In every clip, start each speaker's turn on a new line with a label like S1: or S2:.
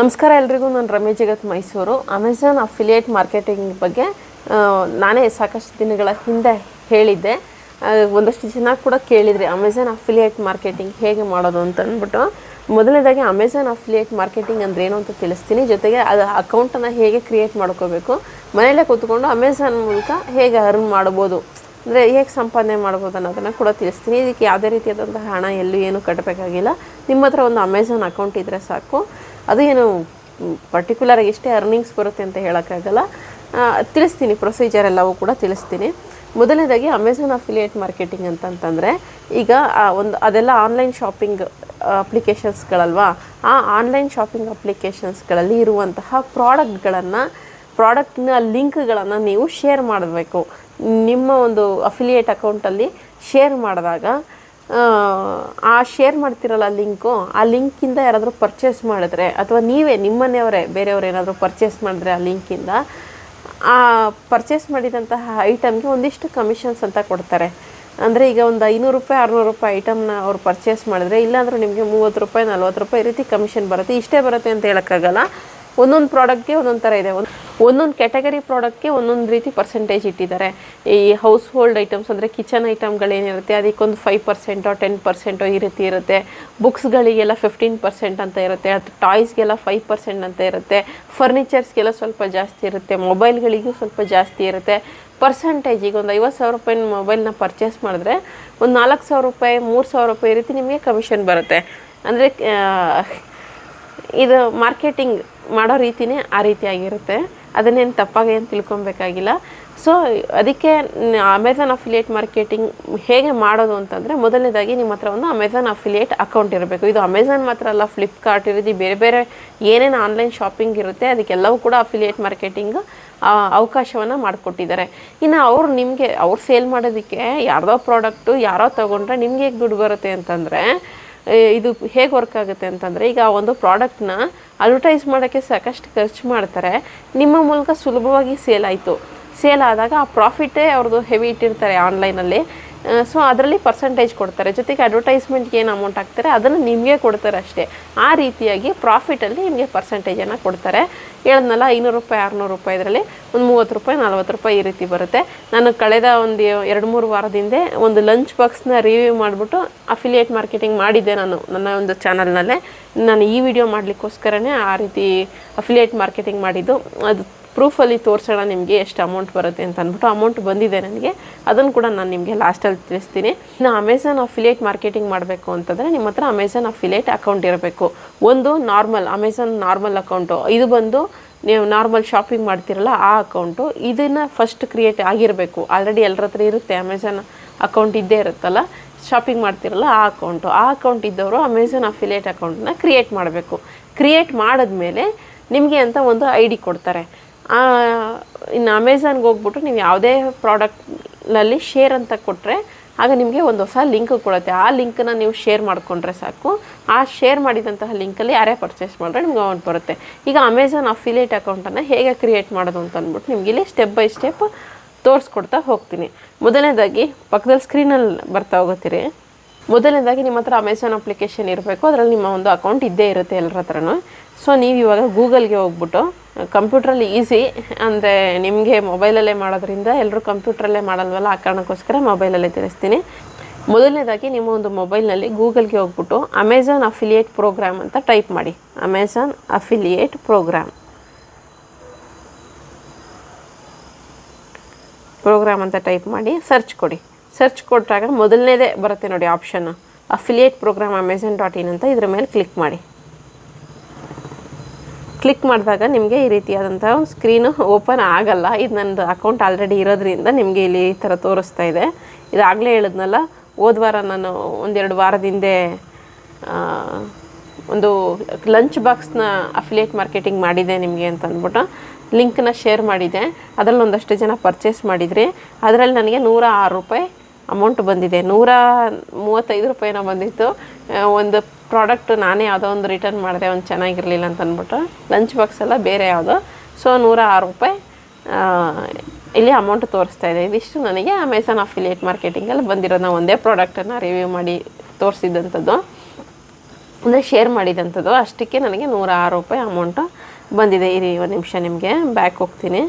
S1: ನಮಸ್ಕಾರ ಎಲ್ರಿಗೂ, ನಾನು Ramesh Jagat Mysuru. Amazon affiliate marketing ಬಗ್ಗೆ ನಾನೇ ಸಾಕಷ್ಟು ದಿನಗಳ ಹಿಂದೆ ಹೇಳಿದ್ದೆ. ಒಂದಷ್ಟು ಜನ ಕೂಡ ಕೇಳಿದರೆ ಅಮೆಝಾನ್ ಅಫಿಲಿಯೇಟ್ ಮಾರ್ಕೆಟಿಂಗ್ ಹೇಗೆ ಮಾಡೋದು ಅಂತ ಅಂದ್ಬಿಟ್ಟು. ಮೊದಲನೇದಾಗಿ ಅಮೆಝಾನ್ ಅಫಿಲಿಯೇಟ್ ಮಾರ್ಕೆಟಿಂಗ್ ಅಂದ್ರೆ ಏನು ಅಂತ ತಿಳಿಸ್ತೀನಿ. ಜೊತೆಗೆ, ಅದು ಅಕೌಂಟನ್ನು ಹೇಗೆ ಕ್ರಿಯೇಟ್ ಮಾಡ್ಕೋಬೇಕು? ಮನೆಯಲ್ಲೇ ಕೂತ್ಕೊಂಡು ಅಮೆಝಾನ್ ಮೂಲಕ ಹೇಗೆ ಅರ್ನ್ ಮಾಡ್ಬೋದು? ಅಂದರೆ ಹೇಗೆ ಸಂಪಾದನೆ ಮಾಡ್ಬೋದು ಅನ್ನೋದನ್ನು ಕೂಡ ತಿಳಿಸ್ತೀನಿ. ಇದಕ್ಕೆ ಯಾವುದೇ ರೀತಿಯಾದಂಥ ಹಣ ಎಲ್ಲೂ ಏನು ಕಟ್ಟಬೇಕಾಗಿಲ್ಲ. ನಿಮ್ಮ ಹತ್ರ ಒಂದು ಅಮೆಝಾನ್ ಅಕೌಂಟ್ ಇದ್ದರೆ ಸಾಕು. ಅದು ಏನು ಪರ್ಟಿಕ್ಯುಲರ್ ಎಷ್ಟೇ ಅರ್ನಿಂಗ್ಸ್ ಬರುತ್ತೆ ಅಂತ ಹೇಳೋಕ್ಕಾಗಲ್ಲ. ತಿಳಿಸ್ತೀನಿ ಪ್ರೊಸೀಜರ್ ಎಲ್ಲವೂ ಕೂಡ ತಿಳಿಸ್ತೀನಿ. ಮೊದಲನೇದಾಗಿ ಅಮೆಝಾನ್ ಅಫಿಲಿಯೇಟ್ ಮಾರ್ಕೆಟಿಂಗ್ ಅಂತಂತಂದರೆ, ಈಗ ಒಂದು, ಅದೆಲ್ಲ ಆನ್ಲೈನ್ ಶಾಪಿಂಗ್ ಅಪ್ಲಿಕೇಶನ್ಸ್ಗಳಲ್ವಾ ಆ ಆನ್ಲೈನ್ ಶಾಪಿಂಗ್ ಅಪ್ಲಿಕೇಶನ್ಸ್ಗಳಲ್ಲಿ ಇರುವಂತಹ ಪ್ರಾಡಕ್ಟ್ಗಳನ್ನು ಪ್ರಾಡಕ್ಟ್ನ ಲಿಂಕ್ಗಳನ್ನು ನೀವು ಶೇರ್ ಮಾಡಬೇಕು. ನಿಮ್ಮ ಒಂದು ಅಫಿಲಿಯೇಟ್ ಅಕೌಂಟಲ್ಲಿ ಶೇರ್ ಮಾಡಿದಾಗ ಆ, ಶೇರ್ ಮಾಡ್ತಿರಲ್ಲ ಲಿಂಕು ಆ ಲಿಂಕಿಂದ ಯಾರಾದರೂ ಪರ್ಚೇಸ್ ಮಾಡಿದ್ರೆ ಅಥವಾ ನೀವೇ ನಿಮ್ಮನೆಯವರೇ ಬೇರೆಯವ್ರು ಏನಾದರೂ ಪರ್ಚೇಸ್ ಮಾಡಿದ್ರೆ ಆ ಲಿಂಕಿಂದ ಆ ಪರ್ಚೇಸ್ ಮಾಡಿದಂತಹ ಐಟಮ್ಗೆ ಒಂದಿಷ್ಟು ಕಮಿಷನ್ಸ್ ಅಂತ ಕೊಡ್ತಾರೆ. ಅಂದರೆ ಈಗ ಒಂದು ಐನೂರು ರೂಪಾಯಿ ಆರುನೂರು ರೂಪಾಯಿ ಐಟಮ್ನ ಅವ್ರು ಪರ್ಚೇಸ್ ಮಾಡಿದ್ರೆ ಇಲ್ಲಾಂದ್ರೆ ನಿಮಗೆ ಮೂವತ್ತು ರೂಪಾಯಿ ನಲ್ವತ್ತು ರೂಪಾಯಿ ಈ ರೀತಿ ಕಮಿಷನ್ ಬರುತ್ತೆ. ಇಷ್ಟೇ ಬರುತ್ತೆ ಅಂತ ಹೇಳೋಕ್ಕಾಗಲ್ಲ. ಒಂದೊಂದು ಪ್ರಾಡಕ್ಟ್ಗೆ ಒಂದೊಂದು ಥರ ಇದೆ. ಒಂದು ಒಂದೊಂದು ಕ್ಯಾಟಗರಿ ಪ್ರಾಡಕ್ಟ್ಗೆ ಒಂದೊಂದು ರೀತಿ ಪರ್ಸೆಂಟೇಜ್ ಇಟ್ಟಿದ್ದಾರೆ. ಈ ಹೌಸ್ ಹೋಲ್ಡ್ ಐಟಮ್ಸ್ ಅಂದರೆ ಕಿಚನ್ ಐಟಮ್ಗಳೇನಿರುತ್ತೆ ಅದಕ್ಕೊಂದು ಫೈವ್ ಪರ್ಸೆಂಟೋ ಟೆನ್ ಪರ್ಸೆಂಟೋ ಈ ರೀತಿ ಇರುತ್ತೆ. ಬುಕ್ಸ್ಗಳಿಗೆಲ್ಲ ಫಿಫ್ಟೀನ್ ಪರ್ಸೆಂಟ್ ಅಂತ ಇರುತ್ತೆ, ಅದು ಟಾಯ್ಸ್ಗೆಲ್ಲ ಫೈವ್ ಪರ್ಸೆಂಟ್ ಅಂತ ಇರುತ್ತೆ. ಫರ್ನಿಚರ್ಸ್ಗೆಲ್ಲ ಸ್ವಲ್ಪ ಜಾಸ್ತಿ ಇರುತ್ತೆ ಮೊಬೈಲ್ಗಳಿಗೂ ಸ್ವಲ್ಪ ಜಾಸ್ತಿ ಇರುತ್ತೆ. ಪರ್ಸೆಂಟೇಜ್ ಈಗ ಒಂದು ಐವತ್ತು ಸಾವಿರ ರೂಪಾಯಿ ಮೊಬೈಲ್ನ ಪರ್ಚೇಸ್ ಮಾಡಿದ್ರೆ ಒಂದು ನಾಲ್ಕು ಸಾವಿರ ರೂಪಾಯಿ, ಮೂರು ಸಾವಿರ ರೂಪಾಯಿ ರೀತಿ ನಿಮಗೆ ಕಮಿಷನ್ ಬರುತ್ತೆ. ಅಂದರೆ ಇದು ಮಾರ್ಕೆಟಿಂಗ್ ಮಾಡೋ ರೀತಿನೇ ಆ ರೀತಿಯಾಗಿರುತ್ತೆ ಅದನ್ನೇನು ತಪ್ಪಾಗಿ ಏನು ತಿಳ್ಕೊಬೇಕಾಗಿಲ್ಲ. ಸೊ ಅದಕ್ಕೆ ಅಮೆಝಾನ್ ಅಫಿಲಿಯೇಟ್ ಮಾರ್ಕೆಟಿಂಗ್ ಹೇಗೆ ಮಾಡೋದು ಅಂತಂದರೆ, ಮೊದಲನೇದಾಗಿ ನಿಮ್ಮ ಹತ್ರ ಒಂದು ಅಮೆಝಾನ್ ಅಫಿಲಿಯೇಟ್ ಅಕೌಂಟ್ ಇರಬೇಕು. ಇದು ಅಮೆಝಾನ್ ಮಾತ್ರ ಅಲ್ಲ ಫ್ಲಿಪ್ಕಾರ್ಟ್ ಇರೋದು ಬೇರೆ ಬೇರೆ ಏನೇನು ಆನ್ಲೈನ್ ಶಾಪಿಂಗ್ ಇರುತ್ತೆ, ಅದಕ್ಕೆಲ್ಲವೂ ಕೂಡ ಅಫಿಲಿಯೇಟ್ ಮಾರ್ಕೆಟಿಂಗ್ ಅವಕಾಶವನ್ನು ಮಾಡಿಕೊಟ್ಟಿದ್ದಾರೆ. ಇನ್ನು ಅವ್ರು ನಿಮಗೆ, ಅವ್ರು ಸೇಲ್ ಮಾಡೋದಕ್ಕೆ ಯಾರ್ದೋ ಪ್ರಾಡಕ್ಟು ಯಾರೋ ತೊಗೊಂಡ್ರೆ ನಿಮ್ಗೆ ಹೇಗೆ ದುಡ್ಡು ಬರುತ್ತೆ ಅಂತಂದರೆ ಇದು ಹೇಗೆ ವರ್ಕ್ ಆಗುತ್ತೆ ಅಂತಂದರೆ, ಈಗ ಒಂದು ಪ್ರಾಡಕ್ಟ್ನ ಅಡ್ವರ್ಟೈಸ್ ಮಾಡೋಕ್ಕೆ ಸಾಕಷ್ಟು ಖರ್ಚು ಮಾಡ್ತಾರೆ. ನಿಮ್ಮ ಮೂಲಕ ಸುಲಭವಾಗಿ ಸೇಲ್ ಆಯಿತು. ಸೇಲ್ ಆದಾಗ ಆ ಪ್ರಾಫಿಟೇ ಅವ್ರದ್ದು ಹೆವಿ ಇಟ್ಟಿರ್ತಾರೆ ಆನ್ಲೈನಲ್ಲಿ ಸೊ ಅದರಲ್ಲಿ ಪರ್ಸೆಂಟೇಜ್ ಕೊಡ್ತಾರೆ. ಜೊತೆಗೆ ಅಡ್ವರ್ಟೈಸ್ಮೆಂಟ್ಗೆ ಏನು ಅಮೌಂಟ್ ಹಾಕ್ತಾರೆ, ಅದನ್ನು ನಿಮಗೆ ಕೊಡ್ತಾರೆ ಅಷ್ಟೇ. ಆ ರೀತಿಯಾಗಿ ಪ್ರಾಫಿಟಲ್ಲಿ ನಿಮಗೆ ಪರ್ಸೆಂಟೇಜನ್ನು ಕೊಡ್ತಾರೆ. ಹೇಳಿದ್ನಲ್ಲ, ಐನೂರು ರೂಪಾಯಿ, ಆರುನೂರು ರೂಪಾಯಿ ಇದರಲ್ಲಿ ಒಂದು ಮೂವತ್ತು ರೂಪಾಯಿ, ನಲ್ವತ್ತು ರೂಪಾಯಿ ಈ ರೀತಿ ಬರುತ್ತೆ. ನಾನು ಕಳೆದ ಒಂದು ಎರಡು, ಮೂರು ವಾರದಿಂದೆ ಒಂದು ಲಂಚ್ ಬಾಕ್ಸ್ನ ರಿವ್ಯೂ ಮಾಡಿಬಿಟ್ಟು ಅಫಿಲಿಯೇಟ್ ಮಾರ್ಕೆಟಿಂಗ್ ಮಾಡಿದ್ದೆ ನಾನು, ನನ್ನ ಒಂದು ಚಾನಲ್ನಲ್ಲೇ ನಾನು ಈ ವಿಡಿಯೋ ಮಾಡಲಿಕ್ಕೋಸ್ಕರನೇ ಆ ರೀತಿ ಅಫಿಲಿಯೇಟ್ ಮಾರ್ಕೆಟಿಂಗ್ ಮಾಡಿದ್ದು. ಅದು ಪ್ರೂಫಲ್ಲಿ ತೋರಿಸೋಣ ನಿಮಗೆ ಎಷ್ಟು ಅಮೌಂಟ್ ಬರುತ್ತೆ ಅಂತ ಅಂದ್ಬಿಟ್ಟು ಅಮೌಂಟ್ ಬಂದಿದೆ ನನಗೆ. ಅದನ್ನು ಕೂಡ ನಾನು ನಿಮಗೆ ಲಾಸ್ಟಲ್ಲಿ ತಿಳಿಸ್ತೀನಿ. ಇನ್ನು ಅಮೆಝಾನ್ ಅಫಿಲಿಯೇಟ್ ಮಾರ್ಕೆಟಿಂಗ್ ಮಾಡಬೇಕು ಅಂತಂದರೆ ನಿಮ್ಮ ಹತ್ರ ಅಮೆಝಾನ್ ಅಫಿಲಿಯೇಟ್ ಅಕೌಂಟ್ ಇರಬೇಕು. ಒಂದು ನಾರ್ಮಲ್ ಅಮೆಝಾನ್ ನಾರ್ಮಲ್ ಅಕೌಂಟು ಇದು ಬಂದು ನೀವು ನಾರ್ಮಲ್ ಶಾಪಿಂಗ್ ಮಾಡ್ತಿರಲ್ಲ ಆ ಅಕೌಂಟು ಇದನ್ನು ಫಸ್ಟ್ ಕ್ರಿಯೇಟ್ ಆಗಿರಬೇಕು. ಆಲ್ರೆಡಿ ಎಲ್ಲರ ಹತ್ರ ಇರುತ್ತೆ ಅಮೆಝಾನ್ ಅಕೌಂಟ್ ಇದ್ದೇ ಇರುತ್ತಲ್ಲ. ಶಾಪಿಂಗ್ ಮಾಡ್ತಿರಲ್ಲ ಆ ಅಕೌಂಟು ಆ ಅಕೌಂಟ್ ಇದ್ದವರು ಅಮೆಝಾನ್ ಅಫಿಲಿಯೇಟ್ ಅಕೌಂಟನ್ನ ಕ್ರಿಯೇಟ್ ಮಾಡಬೇಕು. ಕ್ರಿಯೇಟ್ ಮಾಡಿದ್ಮೇಲೆ ನಿಮಗೆ ಅಂತ ಒಂದು ಐ ಡಿ ಕೊಡ್ತಾರೆ. ಇನ್ನು ಅಮೆಝಾನ್ಗೆ ಹೋಗ್ಬಿಟ್ಟು ನೀವು ಯಾವುದೇ ಪ್ರಾಡಕ್ಟ್ನಲ್ಲಿ ಶೇರ್ ಅಂತ ಕೊಟ್ಟರೆ ಆಗ ನಿಮಗೆ ಒಂದು ಹೊಸ ಲಿಂಕ್ ಕೊಡುತ್ತೆ. ಆ ಲಿಂಕನ್ನು ನೀವು ಶೇರ್ ಮಾಡಿಕೊಂಡ್ರೆ ಸಾಕು. ಆ ಶೇರ್ ಮಾಡಿದಂತಹ ಲಿಂಕಲ್ಲಿ ಯಾರೇ ಪರ್ಚೇಸ್ ಮಾಡಿದ್ರೆ ನಿಮ್ಗೆ ಅಮೌಂಟ್ ಬರುತ್ತೆ. ಈಗ ಅಮೆಝಾನ್ ಅಫಿಲೇಟ್ ಅಕೌಂಟನ್ನು ಹೇಗೆ ಕ್ರಿಯೇಟ್ ಮಾಡೋದು ಅಂತ ಅಂದ್ಬಿಟ್ಟು ನಿಮ್ಗೆ ಇಲ್ಲಿ ಸ್ಟೆಪ್ ಬೈ ಸ್ಟೆಪ್ ತೋರಿಸ್ಕೊಡ್ತಾ ಹೋಗ್ತೀನಿ. ಮೊದಲನೇದಾಗಿ ಪಕ್ಕದಲ್ಲಿ ಸ್ಕ್ರೀನಲ್ಲಿ ಬರ್ತಾ ಹೋಗುತ್ತೀರಿ ಮೊದಲನೇದಾಗಿ ನಿಮ್ಮ ಹತ್ರ ಅಮೆಝಾನ್ ಅಪ್ಲಿಕೇಶನ್ ಇರಬೇಕು. ಅದರಲ್ಲಿ ನಿಮ್ಮ ಒಂದು ಅಕೌಂಟ್ ಇದ್ದೇ ಇರುತ್ತೆ ಎಲ್ಲರ ಹತ್ರನೂ. ಸೊ ನೀವು ಇವಾಗ ಗೂಗಲ್ಗೆ ಹೋಗ್ಬಿಟ್ಟು ಕಂಪ್ಯೂಟ್ರಲ್ಲಿ ಈಸಿ, ಅಂದರೆ ನಿಮಗೆ ಮೊಬೈಲಲ್ಲೇ ಮಾಡೋದ್ರಿಂದ ಎಲ್ಲರೂ ಕಂಪ್ಯೂಟ್ರಲ್ಲೇ ಮಾಡಲ್ವಲ್ಲ? ಆ ಕಾರಣಕ್ಕೋಸ್ಕರ ಮೊಬೈಲಲ್ಲೇ ತಿಳಿಸ್ತೀನಿ. ಮೊದಲನೇದಾಗಿ ನಿಮ್ಮ ಒಂದು ಮೊಬೈಲ್ನಲ್ಲಿ ಗೂಗಲ್ಗೆ ಹೋಗ್ಬಿಟ್ಟು ಅಮೆಝಾನ್ ಅಫಿಲಿಯೇಟ್ ಪ್ರೋಗ್ರಾಮ್ ಅಂತ ಟೈಪ್ ಮಾಡಿ. ಅಮೆಝಾನ್ ಅಫಿಲಿಯೇಟ್ ಪ್ರೋಗ್ರಾಮ್ ಪ್ರೋಗ್ರಾಮ್ ಅಂತ ಟೈಪ್ ಮಾಡಿ ಸರ್ಚ್ ಕೊಡಿ. ಸರ್ಚ್ ಕೊಟ್ಟಾಗ ಮೊದಲನೇದೇ ಬರುತ್ತೆ ನೋಡಿ option. Affiliate program Amazon dot in ಅಂತ ಇದ್ರ ಮೇಲೆ ಕ್ಲಿಕ್ ಮಾಡಿ. ಕ್ಲಿಕ್ ಮಾಡಿದಾಗ ನಿಮಗೆ ಈ ರೀತಿಯಾದಂಥ ಸ್ಕ್ರೀನು ಓಪನ್ ಆಗಲ್ಲ. ಇದು ನನ್ನದು ಅಕೌಂಟ್ ಆಲ್ರೆಡಿ ಇರೋದ್ರಿಂದ ನಿಮಗೆ ಇಲ್ಲಿ ಈ ಥರ ತೋರಿಸ್ತಾ ಇದೆ. ಇದಾಗಲೇ ಹೇಳಿದ್ನಲ್ಲ, ಹೋದ ವಾರ ನಾನು ಒಂದೆರಡು ವಾರದ ಹಿಂದೆ ಒಂದು ಲಂಚ್ ಬಾಕ್ಸ್ನ ಅಫಿಲಿಯೇಟ್ ಮಾರ್ಕೆಟಿಂಗ್ ಮಾಡಿದೆ ನಿಮಗೆ ಅಂತ ಅಂದ್ಬಿಟ್ಟು. ಲಿಂಕ್ನ ಶೇರ್ ಮಾಡಿದೆ. ಅದರಲ್ಲಿ ಒಂದಷ್ಟು ಜನ ಪರ್ಚೇಸ್ ಮಾಡಿದ್ರಿ. ಅದರಲ್ಲಿ ನನಗೆ ನೂರ ರೂಪಾಯಿ ಅಮೌಂಟ್ ಬಂದಿದೆ. ನೂರ ಮೂವತ್ತೈದು ರೂಪಾಯಿನ ಬಂದಿತ್ತು. ಒಂದು ಪ್ರಾಡಕ್ಟ್ ನಾನೇ ಯಾವುದೋ ಒಂದು ರಿಟರ್ನ್ ಮಾಡಿದೆ, ಒಂದು ಚೆನ್ನಾಗಿರಲಿಲ್ಲ ಅಂತ ಅಂದ್ಬಿಟ್ಟು ಲಂಚ್ ಬಾಕ್ಸ್ ಎಲ್ಲ ಬೇರೆ ಯಾವುದೋ. ಸೊ ನೂರ ಆರು ರೂಪಾಯಿ ಇಲ್ಲಿ ಅಮೌಂಟ್ ತೋರಿಸ್ತಾ ಇದೆ. ಇದಿಷ್ಟು ನನಗೆ ಅಮೆಝಾನ್ ಅಫಿಲಿಯೇಟ್ ಮಾರ್ಕೆಟಿಂಗಲ್ಲಿ ಬಂದಿರೋದು ನಾವು ಒಂದೇ ಪ್ರಾಡಕ್ಟನ್ನು ರಿವ್ಯೂ ಮಾಡಿ ತೋರಿಸಿದ್ದಂಥದ್ದು ಅಂದರೆ ಶೇರ್ ಮಾಡಿದಂಥದ್ದು. ಅಷ್ಟಕ್ಕೆ ನನಗೆ ನೂರ ಆರು ರೂಪಾಯಿ ಅಮೌಂಟು ಬಂದಿದೆ. ಇರಿ, ಒಂದು ನಿಮಿಷ ನಿಮಗೆ ಬ್ಯಾಕ್ ಹೋಗ್ತೀನಿ.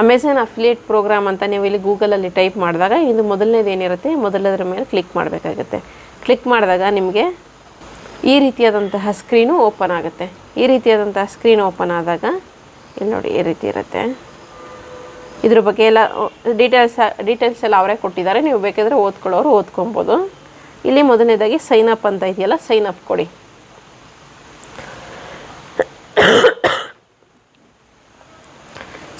S1: ಅಮೆಝಾನ್ ಅಫಿಲಿಯೇಟ್ ಪ್ರೋಗ್ರಾಮ್ ಅಂತ ನೀವು ಇಲ್ಲಿ ಗೂಗಲಲ್ಲಿ ಟೈಪ್ ಮಾಡಿದಾಗ ಇದು ಮೊದಲನೇದು ಏನಿರುತ್ತೆ ಮೊದಲನೇದ್ರ ಮೇಲೆ ಕ್ಲಿಕ್ ಮಾಡಬೇಕಾಗುತ್ತೆ. ಕ್ಲಿಕ್ ಮಾಡಿದಾಗ ನಿಮಗೆ ಈ ರೀತಿಯಾದಂತಹ ಸ್ಕ್ರೀನು ಓಪನ್ ಆಗುತ್ತೆ. ಈ ರೀತಿಯಾದಂತಹ ಸ್ಕ್ರೀನ್ ಓಪನ್ ಆದಾಗ, ಇಲ್ಲಿ ನೋಡಿ ಈ ರೀತಿ ಇರುತ್ತೆ. ಇದ್ರ ಬಗ್ಗೆ ಎಲ್ಲ ಡೀಟೇಲ್ಸ್ ಡೀಟೇಲ್ಸ್ ಎಲ್ಲ ಅವರೇ ಕೊಟ್ಟಿದ್ದಾರೆ. ನೀವು ಬೇಕಾದರೆ ಓದ್ಕೊಳ್ಳೋರು ಓದ್ಕೊಬೋದು. ಇಲ್ಲಿ ಮೊದಲನೇದಾಗಿ ಸೈನ್ ಅಪ್ ಅಂತ ಇದೆಯಲ್ಲ ಸೈನ್ ಅಪ್ ಕೊಡಿ.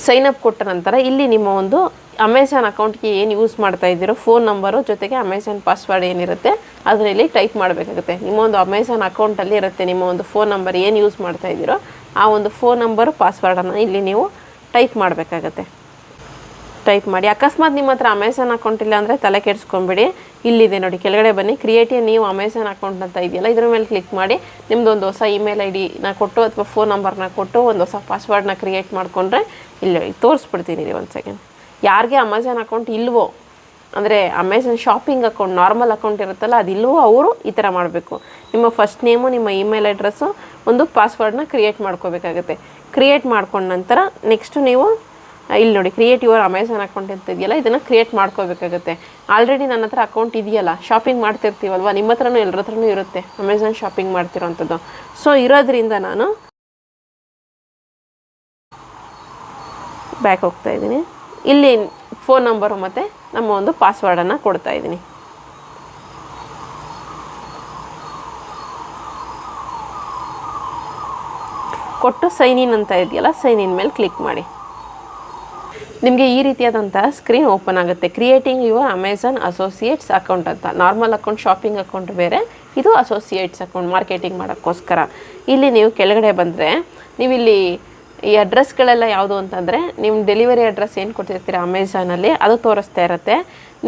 S1: ಸೈನ್ ಅಪ್ ಕೊಟ್ಟ ನಂತರ ಇಲ್ಲಿ ನಿಮ್ಮ ಒಂದು ಅಮೆಝಾನ್ ಅಕೌಂಟ್ಗೆ ಏನು ಯೂಸ್ ಮಾಡ್ತಾ ಇದ್ದೀರೋ ಫೋನ್ ನಂಬರು ಜೊತೆಗೆ ಅಮೆಝಾನ್ ಪಾಸ್ವರ್ಡ್ ಏನಿರುತ್ತೆ, ಅದರಲ್ಲಿ ಟೈಪ್ ಮಾಡಬೇಕಾಗುತ್ತೆ. ನಿಮ್ಮ ಒಂದು ಅಮೆಝಾನ್ ಅಕೌಂಟಲ್ಲಿ ಇರುತ್ತೆ, ನಿಮ್ಮ ಒಂದು ಫೋನ್ ನಂಬರ್ ಏನು ಯೂಸ್ ಮಾಡ್ತಾ ಇದ್ದೀರೋ, ಆ ಒಂದು ಫೋನ್ ನಂಬರು ಪಾಸ್ವರ್ಡನ್ನು ಇಲ್ಲಿ ನೀವು ಟೈಪ್ ಮಾಡಬೇಕಾಗತ್ತೆ. ಟೈಪ್ ಮಾಡಿ. ಅಕಸ್ಮಾತ್ ನಿಮ್ಮ ಹತ್ರ ಅಮೆಝಾನ್ ಅಕೌಂಟ್ ಇಲ್ಲ ಅಂದರೆ ತಲೆ ಕೆಡಿಸ್ಕೊಂಬಿಡಿ ಇಲ್ಲಿದೆ ನೋಡಿ, ಕೆಳಗಡೆ ಬನ್ನಿ. ಕ್ರಿಯೇಟ್ ನೀವು ಅಮೆಝಾನ್ ಅಕೌಂಟ್ ಅಂತ ಇದೆಯಲ್ಲ, ಇದ್ರ ಮೇಲೆ ಕ್ಲಿಕ್ ಮಾಡಿ, ನಿಮ್ದು ಒಂದು ಹೊಸ ಇಮೇಲ್ ಐ ಡಿನ ಕೊಟ್ಟು ಅಥವಾ ಫೋನ್ ನಂಬರ್ನ ಕೊಟ್ಟು ಒಂದು ಹೊಸ ಪಾಸ್ವರ್ಡ್ನ ಕ್ರಿಯೇಟ್ ಮಾಡಿಕೊಂಡ್ರೆ ಇಲ್ಲಿ ತೋರಿಸ್ಬಿಡ್ತೀನಿ ರೀ ಒಂದು ಸೆಕೆಂಡ್ ಯಾರಿಗೆ ಅಮೆಝಾನ್ ಅಕೌಂಟ್ ಇಲ್ವೋ, ಅಂದರೆ Amazon shopping account normal account ಇರುತ್ತಲ್ಲ ಅದಿಲ್ವೋ ಅವರು ಈ ಥರ ಮಾಡಬೇಕು. ನಿಮ್ಮ ಫಸ್ಟ್ ನೇಮು ನಿಮ್ಮ ಇಮೇಲ್ ಅಡ್ರೆಸ್ಸು ಒಂದು ಪಾಸ್ವರ್ಡ್ನ ಕ್ರಿಯೇಟ್ ಮಾಡ್ಕೋಬೇಕಾಗುತ್ತೆ. ಕ್ರಿಯೇಟ್ ಮಾಡ್ಕೊಂಡ ನಂತರ ನೆಕ್ಸ್ಟು ನೀವು ಇಲ್ಲಿ ನೋಡಿ ಕ್ರಿಯೇಟ್ ಯುವರ್ ಅಮೆಝಾನ್ ಅಕೌಂಟ್ ಅಂತ ಇದೆಯಲ್ಲ ಇದನ್ನು ಕ್ರಿಯೇಟ್ ಮಾಡ್ಕೋಬೇಕಾಗುತ್ತೆ. ಆಲ್ರೆಡಿ ನನ್ನ ಹತ್ರ ಅಕೌಂಟ್ ಇದೆಯಲ್ಲ ಶಾಪಿಂಗ್ ಮಾಡ್ತಿರ್ತೀವಲ್ವ? ನಿಮ್ಮ ಹತ್ರನೂ ಎಲ್ಲರ ಹತ್ರನೂ ಇರುತ್ತೆ ಅಮೆಝಾನ್ ಶಾಪಿಂಗ್ ಮಾಡ್ತಿರೋವಂಥದ್ದು ಸೊ ಇರೋದ್ರಿಂದ ನಾನು ಬ್ಯಾಕ್ ಹೋಗ್ತಾ ಇದ್ದೀನಿ. ಇಲ್ಲಿ ಫೋನ್ ನಂಬರು ಮತ್ತು ನಮ್ಮ ಒಂದು ಪಾಸ್ವರ್ಡನ್ನು ಕೊಡ್ತಾ ಇದ್ದೀನಿ. ಕೊಟ್ಟು ಸೈನ್ ಇನ್ ಅಂತ ಇದೆಯಲ್ಲ ಸೈನ್ ಇನ್ ಮೇಲೆ ಕ್ಲಿಕ್ ಮಾಡಿ. ನಿಮಗೆ ಈ ರೀತಿಯಾದಂಥ ಸ್ಕ್ರೀನ್ ಓಪನ್ ಆಗುತ್ತೆ. Creating your Amazon associates account ಅಂತ. ನಾರ್ಮಲ್ ಅಕೌಂಟ್ ಶಾಪಿಂಗ್ ಅಕೌಂಟ್ ಬೇರೆ. ಇದು ಅಸೋಸಿಯೇಟ್ಸ್ ಅಕೌಂಟ್ ಮಾರ್ಕೆಟಿಂಗ್ ಮಾಡೋಕ್ಕೋಸ್ಕರ. ಇಲ್ಲಿ ನೀವು ಕೆಳಗಡೆ ಬಂದರೆ ನೀವಿಲ್ಲಿ ಈ ಅಡ್ರೆಸ್ಗಳೆಲ್ಲ ಯಾವುದು ಅಂತಂದರೆ ನಿಮ್ಮ ಡೆಲಿವರಿ ಅಡ್ರೆಸ್ ಏನು ಕೊಟ್ಟಿರ್ತೀರ ಅಮೆಝಾನಲ್ಲಿ ಅದು ತೋರಿಸ್ತಾ ಇರುತ್ತೆ.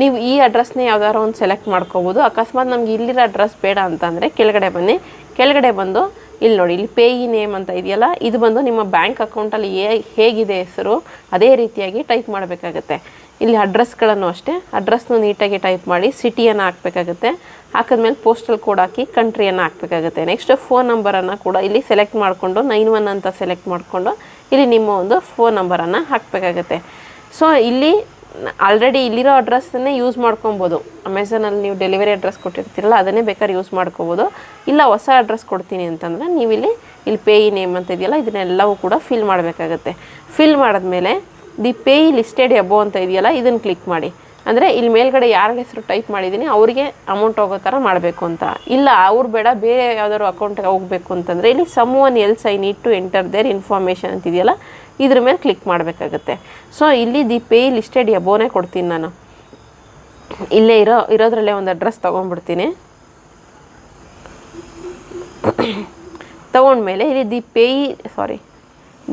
S1: ನೀವು ಈ ಅಡ್ರೆಸ್ನೇ ಯಾವ್ದಾದ್ರು ಒಂದು ಸೆಲೆಕ್ಟ್ ಮಾಡ್ಕೋಬೋದು. ಅಕಸ್ಮಾತ್ ನಮ್ಗೆ ಇಲ್ಲಿರೋ ಅಡ್ರೆಸ್ ಬೇಡ ಅಂತಂದರೆ ಕೆಳಗಡೆ ಬನ್ನಿ. ಕೆಳಗಡೆ ಬಂದು ಇಲ್ಲಿ ನೋಡಿ, ಇಲ್ಲಿ ಪೇಯಿ ನೇಮ್ ಅಂತ ಇದೆಯಲ್ಲ, ಇದು ಬಂದು ನಿಮ್ಮ ಬ್ಯಾಂಕ್ ಅಕೌಂಟಲ್ಲಿ ಹೇಗಿದೆ ಹೆಸರು, ಅದೇ ರೀತಿಯಾಗಿ ಟೈಪ್ ಮಾಡಬೇಕಾಗತ್ತೆ. ಇಲ್ಲಿ ಅಡ್ರೆಸ್ಗಳನ್ನು ಅಷ್ಟೇ ಅಡ್ರೆಸ್ನು ನೀಟಾಗಿ ಟೈಪ್ ಮಾಡಿ ಸಿಟಿಯನ್ನು ಹಾಕಬೇಕಾಗುತ್ತೆ. ಹಾಕಿದ್ಮೇಲೆ ಪೋಸ್ಟಲ್ ಕೋಡ್ ಹಾಕಿ ಕಂಟ್ರಿಯನ್ನು ಹಾಕಬೇಕಾಗುತ್ತೆ. ನೆಕ್ಸ್ಟ್ ಫೋನ್ ನಂಬರನ್ನು ಕೂಡ ಇಲ್ಲಿ ಸೆಲೆಕ್ಟ್ ಮಾಡಿಕೊಂಡು ನೈನ್ ಒನ್ ಅಂತ ಸೆಲೆಕ್ಟ್ ಮಾಡಿಕೊಂಡು, ಇಲ್ಲಿ ನಿಮ್ಮ ಒಂದು ಫೋನ್ ನಂಬರನ್ನು ಹಾಕಬೇಕಾಗತ್ತೆ. ಸೊ ಇಲ್ಲಿ ಆಲ್ರೆಡಿ ಇಲ್ಲಿರೋ ಅಡ್ರೆಸ್ಸನ್ನೇ ಯೂಸ್ ಮಾಡ್ಕೊಬೋದು. ಅಮೆಝಾನಲ್ಲಿ ನೀವು ಡೆಲಿವರಿ ಅಡ್ರೆಸ್ ಕೊಟ್ಟಿರ್ತೀರಲ್ಲ, ಅದನ್ನೇ ಬೇಕಾದ್ರೆ ಯೂಸ್ ಮಾಡ್ಕೋಬೋದು. ಇಲ್ಲ, ಹೊಸ ಅಡ್ರೆಸ್ ಕೊಡ್ತೀನಿ ಅಂತಂದರೆ ನೀವಿಲ್ಲಿ ಇಲ್ಲಿ ಪೇಯಿ ನೇಮ್ ಅಂತ ಇದೆಯಲ್ಲ, ಇದನ್ನೆಲ್ಲವೂ ಕೂಡ ಫಿಲ್ ಮಾಡಬೇಕಾಗತ್ತೆ. ಫಿಲ್ ಮಾಡಿದ್ಮೇಲೆ ದಿ ಪೇಯಿ ಲಿಸ್ಟೆಡ್ ಎಬೋ ಅಂತ ಇದೆಯಲ್ಲ, ಇದನ್ನು ಕ್ಲಿಕ್ ಮಾಡಿ. ಅಂದರೆ ಇಲ್ಲಿ ಮೇಲ್ಗಡೆ ಯಾರ ಹೆಸರು ಟೈಪ್ ಮಾಡಿದ್ದೀನಿ, ಅವರಿಗೆ ಅಮೌಂಟ್ ಹೋಗೋ ಥರ ಮಾಡಬೇಕು ಅಂತ. ಇಲ್ಲ, ಅವ್ರು ಬೇಡ, ಬೇರೆ ಯಾವ್ದಾದ್ರು ಅಕೌಂಟ್ಗೆ ಹೋಗಬೇಕು ಅಂತಂದರೆ, ಇಲ್ಲಿ someone else I need to enter their information ಅಂತಿದೆಯಲ್ಲ ಇದ್ರ ಮೇಲೆ ಕ್ಲಿಕ್ ಮಾಡಬೇಕಾಗತ್ತೆ. ಸೊ ಇಲ್ಲಿ ದಿ ಪೇ ಲಿಸ್ಟೆಡ್ ಎಬೋನೇ ಕೊಡ್ತೀನಿ ನಾನು. ಇಲ್ಲೇ ಇರೋ, ಇರೋದ್ರಲ್ಲೇ ಒಂದು ಅಡ್ರೆಸ್ ತೊಗೊಂಡ್ಬಿಡ್ತೀನಿ. ತೊಗೊಂಡ್ಮೇಲೆ ಇಲ್ಲಿ the payee sorry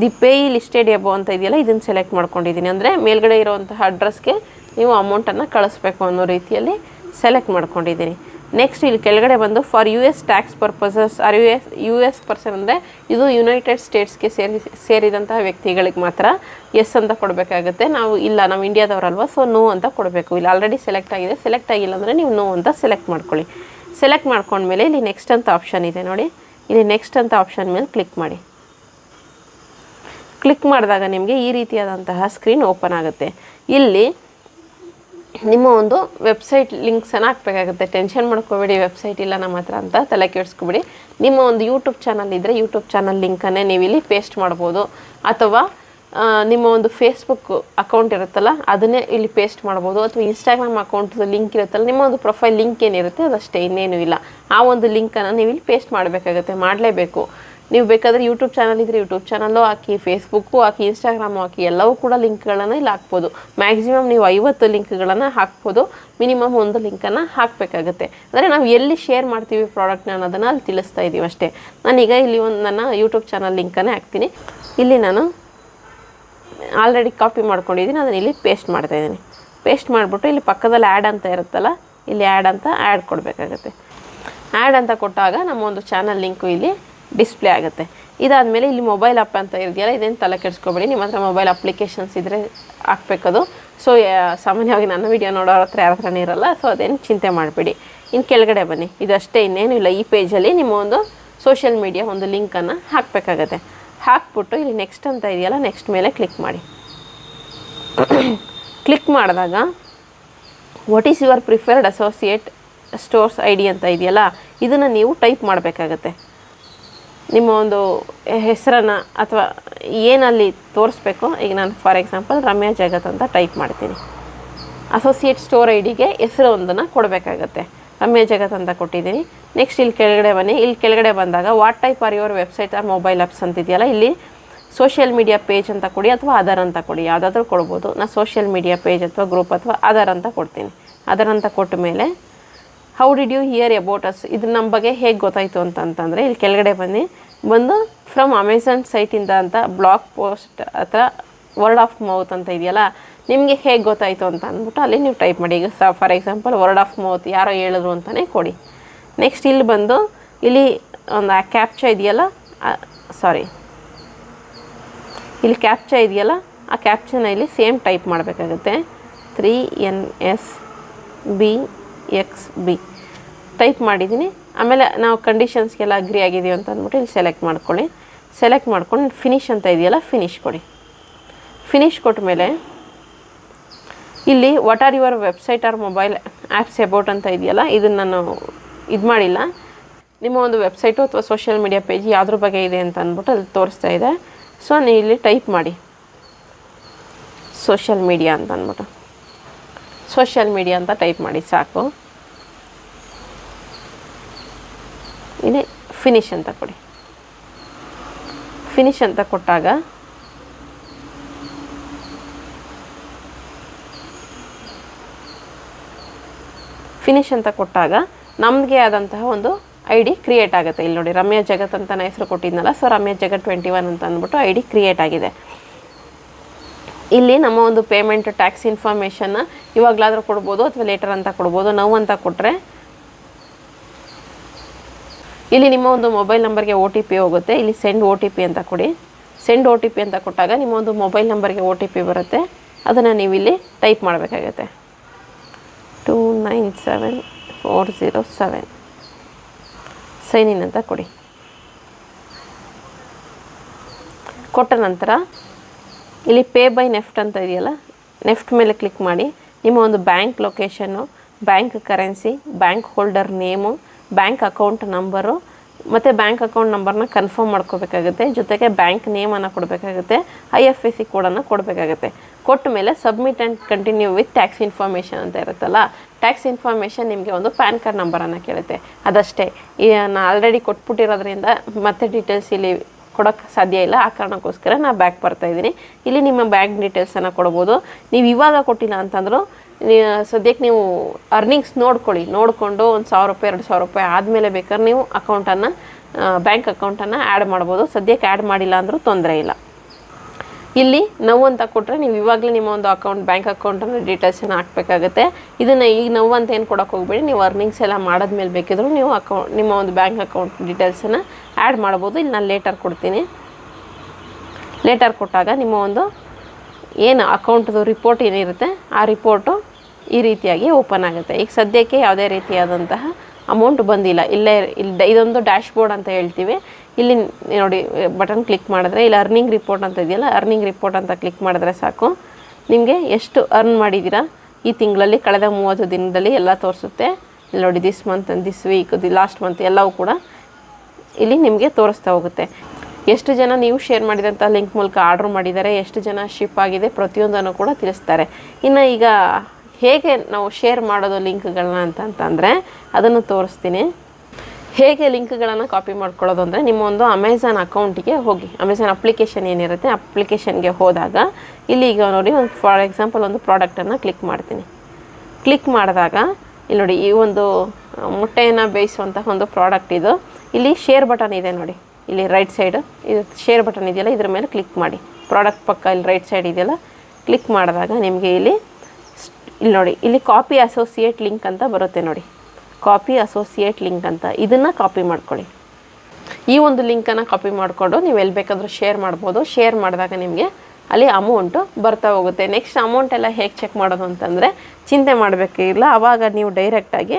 S1: the payee listed above ಅಂತ ಇದೆಯಲ್ಲ, ಇದನ್ನು ಸೆಲೆಕ್ಟ್ ಮಾಡ್ಕೊಂಡಿದ್ದೀನಿ. ಅಂದರೆ ಮೇಲ್ಗಡೆ ಇರೋವಂತಹ ಅಡ್ರೆಸ್ಗೆ ನೀವು ಅಮೌಂಟನ್ನು ಕಳಿಸ್ಬೇಕು ಅನ್ನೋ ರೀತಿಯಲ್ಲಿ ಸೆಲೆಕ್ಟ್ ಮಾಡ್ಕೊಂಡಿದ್ದೀನಿ. ನೆಕ್ಸ್ಟ್ ಇಲ್ಲಿ ಕೆಳಗಡೆ ಬಂದು for U S tax purposes are U S U S person ಅಂದರೆ, ಇದು ಯುನೈಟೆಡ್ ಸ್ಟೇಟ್ಸ್ಗೆ ಸೇರಿ, ಸೇರಿದಂತಹ ವ್ಯಕ್ತಿಗಳಿಗೆ ಮಾತ್ರ ಎಸ್ ಅಂತ ಕೊಡಬೇಕಾಗುತ್ತೆ. ನಾವು ಇಲ್ಲ, ನಾವು ಇಂಡಿಯಾದವರಲ್ವ ಸೊ ನೋ ಅಂತ ಕೊಡಬೇಕು. ಇಲ್ಲಿ ಆಲ್ರೆಡಿ ಸೆಲೆಕ್ಟ್ ಆಗಿದೆ. ಸೆಲೆಕ್ಟ್ ಆಗಿಲ್ಲ ಅಂದರೆ ನೀವು ನೋ ಅಂತ ಸೆಲೆಕ್ಟ್ ಮಾಡ್ಕೊಳ್ಳಿ. ಸೆಲೆಕ್ಟ್ ಮಾಡ್ಕೊಂಡ್ಮೇಲೆ ಇಲ್ಲಿ ನೆಕ್ಸ್ಟ್ ಅಂತ ಆಪ್ಷನ್ ಇದೆ ನೋಡಿ. ಇಲ್ಲಿ ನೆಕ್ಸ್ಟ್ ಅಂತ ಆಪ್ಷನ್ ಮೇಲೆ ಕ್ಲಿಕ್ ಮಾಡಿ. ಕ್ಲಿಕ್ ಮಾಡಿದಾಗ ನಿಮಗೆ ಈ ರೀತಿಯಾದಂತಹ ಸ್ಕ್ರೀನ್ ಓಪನ್ ಆಗುತ್ತೆ. ಇಲ್ಲಿ ನಿಮ್ಮ ಒಂದು ವೆಬ್ಸೈಟ್ ಲಿಂಕ್ಸನ್ನು ಹಾಕಬೇಕಾಗುತ್ತೆ. ಟೆನ್ಷನ್ ಮಾಡ್ಕೋಬೇಡಿ ವೆಬ್ಸೈಟ್ ಇಲ್ಲ ನಮ್ಮ ಹತ್ರ ಅಂತ ತಲೆ ಕೆಡಿಸ್ಕೊಬೇಡಿ. ನಿಮ್ಮ ಒಂದು ಯೂಟ್ಯೂಬ್ ಚಾನಲ್ ಇದ್ದರೆ ಯೂಟ್ಯೂಬ್ ಚಾನಲ್ ಲಿಂಕನ್ನೇ ನೀವು ಇಲ್ಲಿ ಪೇಸ್ಟ್ ಮಾಡ್ಬೋದು. ಅಥವಾ ನಿಮ್ಮ ಒಂದು ಫೇಸ್ಬುಕ್ ಅಕೌಂಟ್ ಇರುತ್ತಲ್ಲ, ಅದನ್ನೇ ಇಲ್ಲಿ ಪೇಸ್ಟ್ ಮಾಡ್ಬೋದು. ಅಥವಾ ಇನ್ಸ್ಟಾಗ್ರಾಮ್ ಅಕೌಂಟ್ದು ಲಿಂಕ್ ಇರುತ್ತಲ್ಲ, ನಿಮ್ಮ ಒಂದು ಪ್ರೊಫೈಲ್ ಲಿಂಕ್ ಏನಿರುತ್ತೆ ಅದಷ್ಟೇ ಇನ್ನೇನು ಇಲ್ಲ. ಆ ಒಂದು ಲಿಂಕನ್ನು ನೀವು ಇಲ್ಲಿ ಪೇಸ್ಟ್ ಮಾಡಬೇಕಾಗುತ್ತೆ, ಮಾಡಲೇಬೇಕು. ನೀವು ಬೇಕಾದರೆ ಯೂಟ್ಯೂಬ್ ಚಾನಲ್ ಇದ್ದರೆ ಯೂಟ್ಯೂಬ್ ಚಾನಲ್ಲು ಹಾಕಿ ಫೇಸ್ಬುಕ್ಕು ಹಾಕಿ ಇನ್ಸ್ಟಾಗ್ರಾಮು ಹಾಕಿ, ಎಲ್ಲವೂ ಕೂಡ ಲಿಂಕ್ಗಳನ್ನು ಇಲ್ಲಿ ಹಾಕ್ಬೋದು. ಮ್ಯಾಕ್ಸಿಮಮ್ ನೀವು ಐವತ್ತು ಲಿಂಕ್ಗಳನ್ನು ಹಾಕ್ಬೋದು. ಮಿನಿಮಮ್ ಒಂದು ಲಿಂಕನ್ನು ಹಾಕಬೇಕಾಗುತ್ತೆ. ಅಂದರೆ ನಾವು ಎಲ್ಲಿ ಶೇರ್ ಮಾಡ್ತೀವಿ ಪ್ರಾಡಕ್ಟ್ನ ಅನ್ನೋದನ್ನು ಅಲ್ಲಿ ತಿಳಿಸ್ತಾ ಇದ್ದೀವಿ ಅಷ್ಟೇ. ನಾನೀಗ ಇಲ್ಲಿ ಒಂದು ನನ್ನ ಯೂಟ್ಯೂಬ್ ಚಾನಲ್ ಲಿಂಕನ್ನೇ ಹಾಕ್ತೀನಿ. ಇಲ್ಲಿ ನಾನು ಆಲ್ರೆಡಿ ಕಾಪಿ ಮಾಡ್ಕೊಂಡಿದ್ದೀನಿ ಅದನ್ನ ಇಲ್ಲಿ ಪೇಸ್ಟ್ ಮಾಡ್ತಾ ಇದ್ದೀನಿ ಪೇಸ್ಟ್ ಮಾಡಿಬಿಟ್ಟು ಇಲ್ಲಿ ಪಕ್ಕದಲ್ಲಿ ಆ್ಯಡ್ ಅಂತ ಇರುತ್ತಲ್ಲ, ಇಲ್ಲಿ ಆ್ಯಡ್ ಅಂತ ಆ್ಯಡ್ ಕೊಡಬೇಕಾಗತ್ತೆ. ಆ್ಯಡ್ ಅಂತ ಕೊಟ್ಟಾಗ ನಮ್ಮ ಒಂದು ಚಾನಲ್ ಲಿಂಕು ಇಲ್ಲಿ ಡಿಸ್ಪ್ಲೇ ಆಗುತ್ತೆ. ಇದಾದಮೇಲೆ ಇಲ್ಲಿ ಮೊಬೈಲ್ ಆ್ಯಪ್ ಅಂತ ಇದೆಯಲ್ಲ, ಇದೇನು ತಲೆ ಕೆಡಿಸ್ಕೊಬೇಡಿ. ನಿಮ್ಮ ಹತ್ರ ಮೊಬೈಲ್ ಅಪ್ಲಿಕೇಶನ್ಸ್ ಇದ್ದರೆ ಹಾಕ್ಬೇಕದು. ಸೊ ಸಾಮಾನ್ಯವಾಗಿ ನನ್ನ ವಿಡಿಯೋ ನೋಡೋರ ಹತ್ರ ಯಾರ ಹತ್ರನೇ ಇರಲ್ಲ ಸೊ ಅದೇನು ಚಿಂತೆ ಮಾಡಬೇಡಿ. ಇನ್ನು ಕೆಳಗಡೆ ಬನ್ನಿ. ಇದಷ್ಟೇ ಇನ್ನೇನು ಇಲ್ಲ. ಈ ಪೇಜಲ್ಲಿ ನಿಮ್ಮ ಒಂದು ಸೋಷಿಯಲ್ ಮೀಡಿಯಾ ಒಂದು ಲಿಂಕನ್ನು ಹಾಕಬೇಕಾಗತ್ತೆ. ಹಾಕ್ಬಿಟ್ಟು ಇಲ್ಲಿ ನೆಕ್ಸ್ಟ್ ಅಂತ ಇದೆಯಲ್ಲ ನೆಕ್ಸ್ಟ್ ಮೇಲೆ ಕ್ಲಿಕ್ ಮಾಡಿ. ಕ್ಲಿಕ್ ಮಾಡಿದಾಗ what is your preferred associate stores I D ಅಂತ ಇದೆಯಲ್ಲ, ಇದನ್ನು ನೀವು ಟೈಪ್ ಮಾಡಬೇಕಾಗತ್ತೆ. ನಿಮ್ಮ ಒಂದು ಹೆಸರನ್ನು ಅಥವಾ ಏನಲ್ಲಿ ತೋರಿಸ್ಬೇಕು. ಈಗ ನಾನು ಫಾರ್ ಎಕ್ಸಾಂಪಲ್ ರಮ್ಯಾ ಜಗತ್ ಅಂತ ಟೈಪ್ ಮಾಡ್ತೀನಿ. ಅಸೋಸಿಯೇಟ್ ಸ್ಟೋರ್ ಐ ಡಿಗೆ ಹೆಸರು ಒಂದನ್ನು ಕೊಡಬೇಕಾಗತ್ತೆ. ರಮ್ಯಾ ಜಗತ್ ಅಂತ ಕೊಟ್ಟಿದ್ದೀನಿ. ನೆಕ್ಸ್ಟ್ ಇಲ್ಲಿ ಕೆಳಗಡೆ ಬನ್ನಿ. ಇಲ್ಲಿ ಕೆಳಗಡೆ ಬಂದಾಗ what type are your website or mobile apps ಅಂತಿದೆಯಲ್ಲ ಇಲ್ಲಿ ಸೋಷಿಯಲ್ ಮೀಡಿಯಾ ಪೇಜ್ ಅಂತ ಕೊಡಿ ಅಥವಾ ಆಧಾರ್ ಅಂತ ಕೊಡಿ. ಯಾವುದಾದ್ರೂ ಕೊಡ್ಬೋದು. ನಾನು ಸೋಷಿಯಲ್ ಮೀಡಿಯಾ ಪೇಜ್ ಅಥವಾ ಗ್ರೂಪ್ ಅಥವಾ ಆಧಾರ್ ಅಂತ ಕೊಡ್ತೀನಿ. ಆಧಾರ್ ಅಂತ ಕೊಟ್ಟ ಮೇಲೆ how did you hear about us ಇದು ನಮ್ಮ ಬಗ್ಗೆ ಹೇಗೆ ಗೊತ್ತಾಯಿತು ಅಂತಂತಂದರೆ ಇಲ್ಲಿ ಕೆಳಗಡೆ ಬನ್ನಿ. ಬಂದು ಫ್ರಮ್ ಅಮೆಝಾನ್ ಸೈಟಿಂದ ಅಂತ ಬ್ಲಾಗ್ ಪೋಸ್ಟ್ ಹತ್ರ ವರ್ಡ್ ಆಫ್ ಮೌತ್ ಅಂತ ಇದೆಯಲ್ಲ, ನಿಮಗೆ ಹೇಗೆ ಗೊತ್ತಾಯಿತು ಅಂತ ಅಂದ್ಬಿಟ್ಟು ಅಲ್ಲಿ ನೀವು ಟೈಪ್ ಮಾಡಿ. ಈಗ ಸ for example word of mouth ಯಾರೋ ಹೇಳಿದ್ರು ಅಂತಲೇ ಕೊಡಿ. ನೆಕ್ಸ್ಟ್ ಇಲ್ಲಿ ಬಂದು ಇಲ್ಲಿ ಒಂದು ಆ ಕ್ಯಾಪ್ಚ ಇದೆಯಲ್ಲ ಸಾರಿ ಇಲ್ಲಿ ಕ್ಯಾಪ್ಚ ಇದೆಯಲ್ಲ, ಆ ಕ್ಯಾಪ್ಚನ ಇಲ್ಲಿ ಸೇಮ್ ಟೈಪ್ ಮಾಡಬೇಕಾಗುತ್ತೆ. Three N S B X B type ಮಾಡಿದ್ದೀನಿ ಆಮೇಲೆ ನಾವು ಕಂಡೀಷನ್ಸ್ಗೆಲ್ಲ ಅಗ್ರಿ ಆಗಿದ್ದೀವಿ ಅಂತ ಅಂದ್ಬಿಟ್ಟು ಇಲ್ಲಿ ಸೆಲೆಕ್ಟ್ ಮಾಡ್ಕೊಳ್ಳಿ. ಸೆಲೆಕ್ಟ್ ಮಾಡ್ಕೊಂಡು ಫಿನಿಶ್ ಅಂತ ಇದೆಯಲ್ಲ ಫಿನಿಶ್ ಕೊಡಿ. ಫಿನಿಶ್ ಕೊಟ್ಟ ಮೇಲೆ ಇಲ್ಲಿ what are your website or mobile apps about ಅಂತ ಇದೆಯಲ್ಲ, ಇದನ್ನು ನಾನು ಇದು ಮಾಡಿಲ್ಲ. ನಿಮ್ಮ ಒಂದು ವೆಬ್ಸೈಟು ಅಥವಾ ಸೋಷಿಯಲ್ ಮೀಡಿಯಾ ಪೇಜ್ ಯಾವುದ್ರ ಬಗ್ಗೆ ಇದೆ ಅಂತ ಅಂದ್ಬಿಟ್ಟು ಅಲ್ಲಿ ತೋರಿಸ್ತಾ ಇದೆ. ಸೊ ನೀವು ಇಲ್ಲಿ ಟೈಪ್ ಮಾಡಿ. ಸೋಷಿಯಲ್ ಮೀಡಿಯಾ ಅಂತ ಅಂದ್ಬಿಟ್ಟು. ಸೋಷಿಯಲ್ ಮೀಡಿಯಾ ಅಂತ ಟೈಪ್ ಮಾಡಿ, ಸಾಕು. ಇಲ್ಲಿ ಫಿನಿಶ್ ಅಂತ ಕೊಡಿ. ಫಿನಿಶ್ ಅಂತ ಕೊಟ್ಟಾಗ ಫಿನಿಶ್ ಅಂತ ಕೊಟ್ಟಾಗ ನಮಗೆ ಆದಂತಹ ಒಂದು ಐ ಡಿ ಕ್ರಿಯೇಟ್ ಆಗುತ್ತೆ. ಇಲ್ಲಿ ನೋಡಿ ರಮ್ಯಾ ಜಗತ್ ಅಂತ ನಾನು ಹೆಸರು ಕೊಟ್ಟಿದ್ನಲ್ಲ, so Ramya Jagat twenty one ಅಂತ ಅಂದ್ಬಿಟ್ಟು ಐ ಡಿ ಕ್ರಿಯೇಟ್ ಆಗಿದೆ. ಇಲ್ಲಿ ನಮ್ಮ ಒಂದು ಪೇಮೆಂಟ್ ಟ್ಯಾಕ್ಸ್ ಇನ್ಫಾರ್ಮೇಷನ್ನ ಇವಾಗಲಾದರೂ ಕೊಡ್ಬೋದು ಅಥವಾ ಲೇಟರ್ ಅಂತ ಕೊಡ್ಬೋದು ನೋವು ಅಂತ ಕೊಟ್ಟರೆ ಇಲ್ಲಿ ನಿಮ್ಮ ಒಂದು ಮೊಬೈಲ್ ನಂಬರ್ಗೆ ಒ ಟಿ ಪಿ ಹೋಗುತ್ತೆ. ಇಲ್ಲಿ ಸೆಂಡ್ ಒ ಟಿ ಪಿ ಅಂತ ಕೊಡಿ. ಸೆಂಡ್ ಒ ಟಿ ಪಿ ಅಂತ ಕೊಟ್ಟಾಗ ನಿಮ್ಮ ಒಂದು ಮೊಬೈಲ್ ನಂಬರ್ಗೆ ಒ ಟಿ ಪಿ ಬರುತ್ತೆ. ಅದನ್ನು ನೀವು ಇಲ್ಲಿ ಟೈಪ್ ಮಾಡಬೇಕಾಗುತ್ತೆ. Two nine seven four zero seven sign in ಅಂತ ಕೊಡಿ. ಕೊಟ್ಟ ನಂತರ ಇಲ್ಲಿ ಪೇ ಬೈ ನೆಫ್ಟ್ ಅಂತ ಇದೆಯಲ್ಲ, ನೆಫ್ಟ್ ಮೇಲೆ ಕ್ಲಿಕ್ ಮಾಡಿ. ನಿಮ್ಮ ಒಂದು bank location bank currency, bank holder name, bank account number, ಮತ್ತು ಬ್ಯಾಂಕ್ ಅಕೌಂಟ್ ನಂಬರ್ನ ಕನ್ಫರ್ಮ್ ಮಾಡ್ಕೋಬೇಕಾಗುತ್ತೆ. ಜೊತೆಗೆ ಬ್ಯಾಂಕ್ ನೇಮನ್ನು ಕೊಡಬೇಕಾಗುತ್ತೆ, ಐ ಎಫ್ ಎಸ್ ಸಿ ಕೋಡನ್ನು ಕೊಡಬೇಕಾಗುತ್ತೆ. ಕೊಟ್ಟ ಮೇಲೆ submit and continue with tax information ಅಂತ ಇರುತ್ತಲ್ಲ, ಟ್ಯಾಕ್ಸ್ ಇನ್ಫಾರ್ಮೇಷನ್ ನಿಮಗೆ ಒಂದು ಪ್ಯಾನ್ ಕಾರ್ಡ್ ನಂಬರನ್ನು ಕೇಳುತ್ತೆ. ಅದಷ್ಟೇ. ನಾನು ಆಲ್ರೆಡಿ ಕೊಟ್ಬಿಟ್ಟಿರೋದ್ರಿಂದ ಮತ್ತೆ ಡೀಟೇಲ್ಸ್ ಇಲ್ಲಿ ಕೊಡೋಕ್ಕೆ ಸಾಧ್ಯ ಇಲ್ಲ. ಆ ಕಾರಣಕ್ಕೋಸ್ಕರ ನಾನು ಬ್ಯಾಗ್ ಬರ್ತಾ ಇದ್ದೀನಿ. ಇಲ್ಲಿ ನಿಮ್ಮ ಬ್ಯಾಂಕ್ ಡೀಟೇಲ್ಸನ್ನು ಕೊಡ್ಬೋದು. ನೀವು ಇವಾಗ ಕೊಟ್ಟಿಲ್ಲ ಅಂತಂದರೂ ಸದ್ಯಕ್ಕೆ ನೀವು ಅರ್ನಿಂಗ್ಸ್ ನೋಡ್ಕೊಳ್ಳಿ. ನೋಡಿಕೊಂಡು ಒಂದು ಸಾವಿರ ರೂಪಾಯಿ, ಎರಡು ಸಾವಿರ ರೂಪಾಯಿ ಆದಮೇಲೆ ಬೇಕಾದ್ರೆ ನೀವು ಅಕೌಂಟನ್ನು ಬ್ಯಾಂಕ್ ಅಕೌಂಟನ್ನು ಆ್ಯಡ್ ಮಾಡ್ಬೋದು. ಸದ್ಯಕ್ಕೆ ಆ್ಯಡ್ ಮಾಡಿಲ್ಲ ಅಂದರೂ ತೊಂದರೆ ಇಲ್ಲ. ಇಲ್ಲಿ ನೋವು ಅಂತ ಕೊಟ್ಟರೆ ನೀವು ಇವಾಗಲೇ ನಿಮ್ಮ ಒಂದು ಅಕೌಂಟ್ ಬ್ಯಾಂಕ್ ಅಕೌಂಟನ್ನು ಡೀಟೇಲ್ಸನ್ನು ಹಾಕಬೇಕಾಗುತ್ತೆ. ಇದನ್ನು ಈಗ ನೋವು ಅಂತ ಏನು ಕೊಡೋಕೆ ಹೋಗ್ಬೇಡಿ, ನೀವು ಅರ್ನಿಂಗ್ಸ್ ಎಲ್ಲ ಮಾಡಿದ್ಮೇಲೆ ಬೇಕಿದ್ರೂ ನೀವು ಅಕೌಂಟ್ ನಿಮ್ಮ ಒಂದು ಬ್ಯಾಂಕ್ ಅಕೌಂಟ್ ಡೀಟೇಲ್ಸನ್ನು ಆ್ಯಡ್ ಮಾಡ್ಬೋದು. ಇಲ್ಲಿ ನಾನು ಲೇಟರ್ ಕೊಡ್ತೀನಿ. ಲೇಟರ್ ಕೊಟ್ಟಾಗ ನಿಮ್ಮ ಒಂದು ಏನು ಅಕೌಂಟ್ದು ರಿಪೋರ್ಟ್ ಏನಿರುತ್ತೆ, ಆ ರಿಪೋರ್ಟು ಈ ರೀತಿಯಾಗಿ ಓಪನ್ ಆಗುತ್ತೆ. ಈಗ ಸದ್ಯಕ್ಕೆ ಯಾವುದೇ ರೀತಿಯಾದಂತಹ ಅಮೌಂಟ್ ಬಂದಿಲ್ಲ. ಇಲ್ಲೇ ಇಲ್ಲಿ ಇದೊಂದು ಡ್ಯಾಶ್ಬೋರ್ಡ್ ಅಂತ ಹೇಳ್ತೀವಿ. ಇಲ್ಲಿ ನೋಡಿ ಬಟನ್ ಕ್ಲಿಕ್ ಮಾಡಿದ್ರೆ, ಇಲ್ಲಿ ಅರ್ನಿಂಗ್ ರಿಪೋರ್ಟ್ ಅಂತ ಇದೆಯಲ್ಲ ಅರ್ನಿಂಗ್ ರಿಪೋರ್ಟ್ ಅಂತ ಕ್ಲಿಕ್ ಮಾಡಿದ್ರೆ ಸಾಕು. ನಿಮಗೆ ಎಷ್ಟು ಅರ್ನ್ ಮಾಡಿದ್ದೀರಾ ಈ ತಿಂಗಳಲ್ಲಿ ಕಳೆದ ಮೂವತ್ತು ದಿನದಲ್ಲಿ ಎಲ್ಲ ತೋರಿಸುತ್ತೆ. ಇಲ್ಲಿ ನೋಡಿ this month this week the last month ಎಲ್ಲವೂ ಕೂಡ ಇಲ್ಲಿ ನಿಮಗೆ ತೋರಿಸ್ತಾ ಹೋಗುತ್ತೆ. ಎಷ್ಟು ಜನ ನೀವು ಶೇರ್ ಮಾಡಿದಂಥ ಲಿಂಕ್ ಮೂಲಕ ಆರ್ಡ್ರ್ ಮಾಡಿದ್ದಾರೆ, ಎಷ್ಟು ಜನ ಶಿಪ್ ಆಗಿದೆ ಪ್ರತಿಯೊಂದನ್ನು ಕೂಡ ತಿಳಿಸ್ತಾರೆ. ಇನ್ನು ಈಗ ಹೇಗೆ ನಾವು ಶೇರ್ ಮಾಡೋದು ಲಿಂಕ್ಗಳನ್ನ ಅಂತಂತಂದರೆ ಅದನ್ನು ತೋರಿಸ್ತೀನಿ. ಹೇಗೆ ಲಿಂಕ್ಗಳನ್ನು ಕಾಪಿ ಮಾಡ್ಕೊಳ್ಳೋದು ಅಂದರೆ ನಿಮ್ಮ ಒಂದು ಅಮೆಝಾನ್ ಅಕೌಂಟಿಗೆ ಹೋಗಿ. ಅಮೆಝಾನ್ ಅಪ್ಲಿಕೇಶನ್ ಏನಿರುತ್ತೆ ಅಪ್ಲಿಕೇಶನ್ಗೆ ಹೋದಾಗ ಇಲ್ಲಿ ಈಗ ನೋಡಿ ಒಂದು ಫಾರ್ ಎಕ್ಸಾಂಪಲ್ ಒಂದು ಪ್ರಾಡಕ್ಟನ್ನು ಕ್ಲಿಕ್ ಮಾಡ್ತೀನಿ. ಕ್ಲಿಕ್ ಮಾಡಿದಾಗ ಇಲ್ಲಿ ನೋಡಿ, ಈ ಒಂದು ಮೊಟ್ಟೆಯನ್ನು ಬೇಯಿಸುವಂತಹ ಒಂದು ಪ್ರಾಡಕ್ಟ್ ಇದು. ಇಲ್ಲಿ ಶೇರ್ ಬಟನ್ ಇದೆ ನೋಡಿ. ಇಲ್ಲಿ ರೈಟ್ ಸೈಡು ಇದು ಶೇರ್ ಬಟನ್ ಇದೆಯಲ್ಲ, ಇದ್ರ ಮೇಲೆ ಕ್ಲಿಕ್ ಮಾಡಿ. ಪ್ರಾಡಕ್ಟ್ ಪಕ್ಕ ಇಲ್ಲಿ ರೈಟ್ ಸೈಡ್ ಇದೆಯಲ್ಲ, ಕ್ಲಿಕ್ ಮಾಡಿದಾಗ ನಿಮಗೆ ಇಲ್ಲಿ ಇಲ್ಲಿ ನೋಡಿ, ಇಲ್ಲಿ ಕಾಪಿ ಅಸೋಸಿಯೇಟ್ ಲಿಂಕ್ ಅಂತ ಬರುತ್ತೆ ನೋಡಿ. ಕಾಪಿ ಅಸೋಸಿಯೇಟ್ ಲಿಂಕ್ ಅಂತ. ಇದನ್ನು ಕಾಪಿ ಮಾಡ್ಕೊಳ್ಳಿ. ಈ ಒಂದು ಲಿಂಕನ್ನು ಕಾಪಿ ಮಾಡಿಕೊಂಡು ನೀವು ಎಲ್ಲಿ ಬೇಕಾದರೂ ಶೇರ್ ಮಾಡ್ಬೋದು. ಶೇರ್ ಮಾಡಿದಾಗ ನಿಮಗೆ ಅಲ್ಲಿ ಅಮೌಂಟು ಬರ್ತಾ ಹೋಗುತ್ತೆ. ನೆಕ್ಸ್ಟ್ ಅಮೌಂಟ್ ಎಲ್ಲ ಹೇಗೆ ಚೆಕ್ ಮಾಡೋದು ಅಂತಂದರೆ ಚಿಂತೆ ಮಾಡಬೇಕಿಲ್ಲ ಆವಾಗ ನೀವು ಡೈರೆಕ್ಟಾಗಿ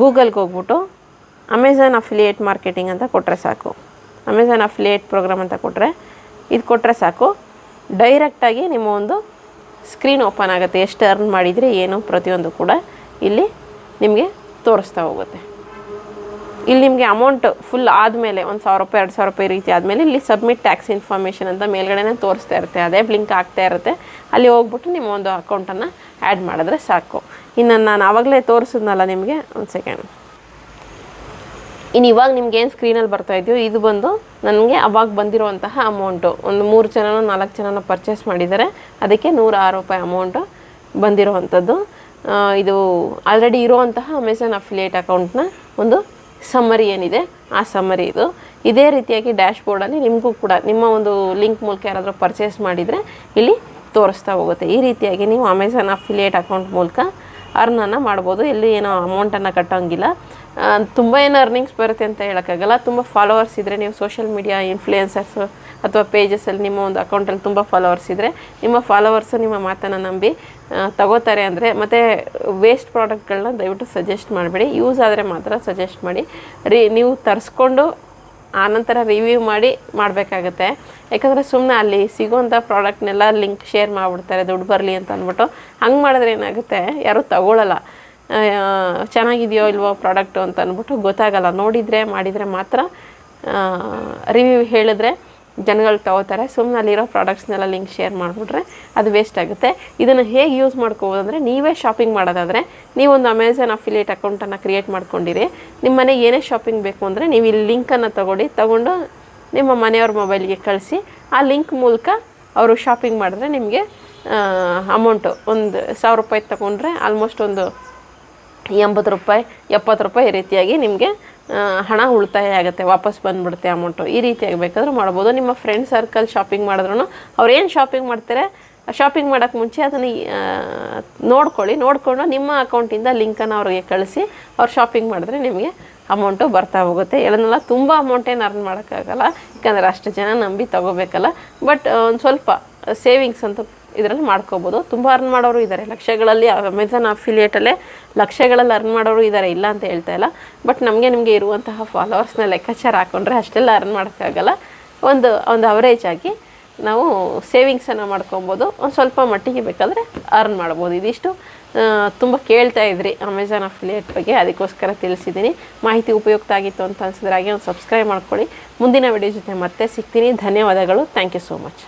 S1: ಗೂಗಲ್ಗೆ ಹೋಗ್ಬಿಟ್ಟು ಅಮೆಝಾನ್ ಅಫಿಲಿಯೇಟ್ ಮಾರ್ಕೆಟಿಂಗ್ ಅಂತ ಕೊಟ್ಟರೆ ಸಾಕು. ಅಮೆಝಾನ್ ಅಫಿಲಿಯೇಟ್ ಪ್ರೋಗ್ರಾಮ್ ಅಂತ ಕೊಟ್ಟರೆ ಇದು ಕೊಟ್ಟರೆ ಸಾಕು. ಡೈರೆಕ್ಟಾಗಿ ನಿಮ್ಮ ಒಂದು ಸ್ಕ್ರೀನ್ ಓಪನ್ ಆಗುತ್ತೆ. ಎಷ್ಟು ಅರ್ನ್ ಮಾಡಿದರೆ ಏನು ಪ್ರತಿಯೊಂದು ಕೂಡ ಇಲ್ಲಿ ನಿಮಗೆ ತೋರಿಸ್ತಾ ಹೋಗುತ್ತೆ. ಇಲ್ಲಿ ನಿಮಗೆ ಅಮೌಂಟ್ ಫುಲ್ ಆದಮೇಲೆ ಒಂದು ಸಾವಿರ ರೂಪಾಯಿ, ಎರಡು ಸಾವಿರ ರೂಪಾಯಿ ರೀತಿ ಆದಮೇಲೆ ಇಲ್ಲಿ ಸಬ್ಮಿಟ್ ಟ್ಯಾಕ್ಸ್ ಇನ್ಫಾರ್ಮೇಷನ್ ಅಂತ ಮೇಲ್ಗಡೆನೇ ತೋರಿಸ್ತಾ ಇರುತ್ತೆ. ಅದೇ ಬ್ಲಿಂಕ್ ಆಗ್ತಾ ಇರುತ್ತೆ. ಅಲ್ಲಿ ಹೋಗ್ಬಿಟ್ಟು ನಿಮ್ಮ ಒಂದು ಅಕೌಂಟನ್ನು ಆ್ಯಡ್ ಮಾಡಿದ್ರೆ ಸಾಕು. ಇನ್ನು ನಾನು ಆವಾಗಲೇ ತೋರಿಸಿದ್ನಲ್ಲ ನಿಮಗೆ, ಒಂದು ಸೆಕೆಂಡ್ ಇನ್ನು ಇವಾಗ ನಿಮ್ಗೆ ಏನು ಸ್ಕ್ರೀನಲ್ಲಿ ಬರ್ತಾ ಇದೆಯೋ, ಇದು ಬಂದು ನನಗೆ ಅವಾಗ ಬಂದಿರುವಂತಹ ಅಮೌಂಟು ಒಂದು ಮೂರು ಜನನೋ, ನಾಲ್ಕು ಜನನೋ ಪರ್ಚೇಸ್ ಮಾಡಿದ್ದಾರೆ. ಅದಕ್ಕೆ ನೂರ ಆರು ರೂಪಾಯಿ ಅಮೌಂಟು ಬಂದಿರುವಂಥದ್ದು. ಇದು ಆಲ್ರೆಡಿ ಇರುವಂತಹ ಅಮೆಝಾನ್ ಅಫಿಲಿಯೇಟ್ ಅಕೌಂಟ್ನ ಒಂದು ಸಮ್ಮರಿ ಏನಿದೆ. ಆ ಸಮ್ಮರಿ ಇದು. ಇದೇ ರೀತಿಯಾಗಿ ಡ್ಯಾಶ್ ಬೋರ್ಡಲ್ಲಿ ನಿಮಗೂ ಕೂಡ ನಿಮ್ಮ ಒಂದು ಲಿಂಕ್ ಮೂಲಕ ಯಾರಾದರೂ ಪರ್ಚೇಸ್ ಮಾಡಿದರೆ ಇಲ್ಲಿ ತೋರಿಸ್ತಾ ಹೋಗುತ್ತೆ. ಈ ರೀತಿಯಾಗಿ ನೀವು ಅಮೆಝಾನ್ ಅಫಿಲಿಯೇಟ್ ಅಕೌಂಟ್ ಮೂಲಕ ಅರ್ನನ್ನು ಮಾಡ್ಬೋದು. ಎಲ್ಲಿ ಏನೋ ಅಮೌಂಟನ್ನು ಕಟ್ಟೋಂಗಿಲ್ಲ. ತುಂಬ ಏನು ಅರ್ನಿಂಗ್ಸ್ ಬರುತ್ತೆ ಅಂತ ಹೇಳೋಕ್ಕಾಗಲ್ಲ. ತುಂಬ ಫಾಲೋವರ್ಸ್ ಇದ್ದರೆ ನೀವು ಸೋಷಿಯಲ್ ಮೀಡಿಯಾ ಇನ್ಫ್ಲೂಯೆನ್ಸರ್ಸು ಅಥವಾ ಪೇಜಸಲ್ಲಿ ನಿಮ್ಮ ಒಂದು ಅಕೌಂಟಲ್ಲಿ ತುಂಬ ಫಾಲೋವರ್ಸ್ ಇದ್ದರೆ ನಿಮ್ಮ ಫಾಲೋವರ್ಸು ನಿಮ್ಮ ಮಾತನ್ನು ನಂಬಿ ತಗೋತಾರೆ ಅಂದರೆ ಮತ್ತು ವೇಸ್ಟ್ ಪ್ರಾಡಕ್ಟ್ಗಳನ್ನ ದಯವಿಟ್ಟು ಸಜೆಸ್ಟ್ ಮಾಡಬೇಡಿ. ಯೂಸ್ ಆದರೆ ಮಾತ್ರ ಸಜೆಸ್ಟ್ ಮಾಡಿ. ರೀ ನೀವು ತರಿಸ್ಕೊಂಡು ಆನಂತರ ರಿವ್ಯೂ ಮಾಡಿ ಮಾಡಬೇಕಾಗತ್ತೆ. ಯಾಕಂದರೆ ಸುಮ್ಮನೆ ಅಲ್ಲಿ ಸಿಗೋಂಥ ಪ್ರಾಡಕ್ಟ್ನೆಲ್ಲ ಲಿಂಕ್ ಶೇರ್ ಮಾಡಿಬಿಡ್ತಾರೆ, ದುಡ್ಡು ಬರಲಿ ಅಂತ ಅಂದ್ಬಿಟ್ಟು. ಹಂಗೆ ಮಾಡಿದ್ರೆ ಏನಾಗುತ್ತೆ? ಯಾರೂ ತಗೊಳ್ಳಲ್ಲ ಚೆನ್ನಾಗಿದೆಯೋ ಇಲ್ವೋ ಪ್ರಾಡಕ್ಟು ಅಂತ ಅಂದ್ಬಿಟ್ಟು ಗೊತ್ತಾಗಲ್ಲ. ನೋಡಿದರೆ, ಮಾಡಿದರೆ ಮಾತ್ರ ರಿವ್ಯೂ ಹೇಳಿದ್ರೆ ಜನಗಳು ತಗೋತಾರೆ. ಸುಮ್ಮನೆ ಅಲ್ಲಿರೋ ಪ್ರಾಡಕ್ಟ್ಸ್ನೆಲ್ಲ ಲಿಂಕ್ ಶೇರ್ ಮಾಡಿಬಿಟ್ರೆ ಅದು ವೇಸ್ಟ್ ಆಗುತ್ತೆ. ಇದನ್ನು ಹೇಗೆ ಯೂಸ್ ಮಾಡ್ಕೋಬೋದು ಅಂದರೆ ನೀವೇ ಶಾಪಿಂಗ್ ಮಾಡೋದಾದರೆ ನೀವೊಂದು ಅಮೆಝಾನ್ ಅಫಿಲಿಯೇಟ್ ಅಕೌಂಟನ್ನು ಕ್ರಿಯೇಟ್ ಮಾಡ್ಕೊಂಡಿರಿ. ನಿಮ್ಮ ಮನೆಗೆ ಏನೇ ಶಾಪಿಂಗ್ ಬೇಕು ಅಂದರೆ ನೀವು ಇಲ್ಲಿ ಲಿಂಕನ್ನು ತೊಗೊಂಡು ತಗೊಂಡು ನಿಮ್ಮ ಮನೆಯವ್ರ ಮೊಬೈಲ್ಗೆ ಕಳಿಸಿ. ಆ ಲಿಂಕ್ ಮೂಲಕ ಅವರು ಶಾಪಿಂಗ್ ಮಾಡಿದ್ರೆ ನಿಮಗೆ ಅಮೌಂಟು ಒಂದು ಸಾವಿರ ರೂಪಾಯಿ ತಗೊಂಡ್ರೆ ಆಲ್ಮೋಸ್ಟ್ ಒಂದು ಎಂಬತ್ತು ರೂಪಾಯಿ, ಎಪ್ಪತ್ತು ರೂಪಾಯಿ ಈ ರೀತಿಯಾಗಿ ನಿಮಗೆ ಹಣ ಉಳಿತಾಯ ಆಗುತ್ತೆ, ವಾಪಸ್ ಬಂದುಬಿಡುತ್ತೆ ಅಮೌಂಟು ಈ ರೀತಿಯಾಗಿ ಬೇಕಾದರೂ ಮಾಡ್ಬೋದು ನಿಮ್ಮ ಫ್ರೆಂಡ್ ಸರ್ಕಲ್ ಶಾಪಿಂಗ್ ಮಾಡಿದ್ರು ಅವ್ರು ಶಾಪಿಂಗ್ ಮಾಡ್ತಾರೆ? ಶಾಪಿಂಗ್ ಮಾಡೋಕ್ಕೆ ಮುಂಚೆ ಅದನ್ನು ನೋಡ್ಕೊಳ್ಳಿ. ನೋಡಿಕೊಂಡು ನಿಮ್ಮ ಅಕೌಂಟಿಂದ ಲಿಂಕನ್ನು ಅವ್ರಿಗೆ ಕಳಿಸಿ, ಅವ್ರು ಶಾಪಿಂಗ್ ಮಾಡಿದ್ರೆ ನಿಮಗೆ ಅಮೌಂಟು ಬರ್ತಾ ಹೋಗುತ್ತೆ. ಹೇಳೋದಲ್ಲ ತುಂಬ ಅಮೌಂಟ್ ಏನು ಅರ್ನ್ ಮಾಡೋಕ್ಕಾಗಲ್ಲ. ಯಾಕಂದರೆ ಅಷ್ಟು ಜನ ನಂಬಿ ತಗೋಬೇಕಲ್ಲ. ಬಟ್ ಒಂದು ಸ್ವಲ್ಪ ಸೇವಿಂಗ್ಸ್ ಅಂತ ಇದರಲ್ಲಿ ಮಾಡ್ಕೋಬೋದು. ತುಂಬ ಅರ್ನ್ ಮಾಡೋರು ಇದ್ದಾರೆ ಲಕ್ಷಗಳಲ್ಲಿ ಅಮೆಝಾನ್ ಅಫಿಲಿಯೇಟಲ್ಲೇ ಲಕ್ಷಗಳಲ್ಲಿ ಅರ್ನ್ ಮಾಡೋರು ಇದ್ದಾರೆ ಇಲ್ಲ ಅಂತ ಹೇಳ್ತಾ ಇಲ್ಲ. ಬಟ್ ನಮಗೆ ನಿಮಗೆ ಇರುವಂತಹ ಫಾಲೋವರ್ಸ್ನ ಲೆಕ್ಕಾಚಾರ ಹಾಕ್ಕೊಂಡ್ರೆ ಅಷ್ಟೆಲ್ಲ ಅರ್ನ್ ಮಾಡೋಕ್ಕಾಗಲ್ಲ ಒಂದು ಒಂದು ಅವರೇಜ್ ಆಗಿ ನಾವು ಸೇವಿಂಗ್ಸನ್ನು ಮಾಡ್ಕೊಬೋದು. ಒಂದು ಸ್ವಲ್ಪ ಮಟ್ಟಿಗೆ ಬೇಕಾದರೆ ಅರ್ನ್ ಮಾಡ್ಬೋದು. ಇದಿಷ್ಟು ತುಂಬ ಕೇಳ್ತಾ ಇದ್ರಿ ಅಮೆಝಾನ್ ಅಫಿಲಿಯೇಟ್ ಬಗ್ಗೆ. ಅದಕ್ಕೋಸ್ಕರ ತಿಳಿಸಿದ್ದೀನಿ ಮಾಹಿತಿ ಉಪಯುಕ್ತ ಆಗಿತ್ತು ಅಂತ ಅನಿಸಿದ್ರೆ ಹಾಗೆ ಒಂದು ಸಬ್ಸ್ಕ್ರೈಬ್ ಮಾಡ್ಕೊಳ್ಳಿ. ಮುಂದಿನ ವಿಡಿಯೋ ಜೊತೆ ಮತ್ತೆ ಸಿಗ್ತೀನಿ. ಧನ್ಯವಾದಗಳು. Thank you so much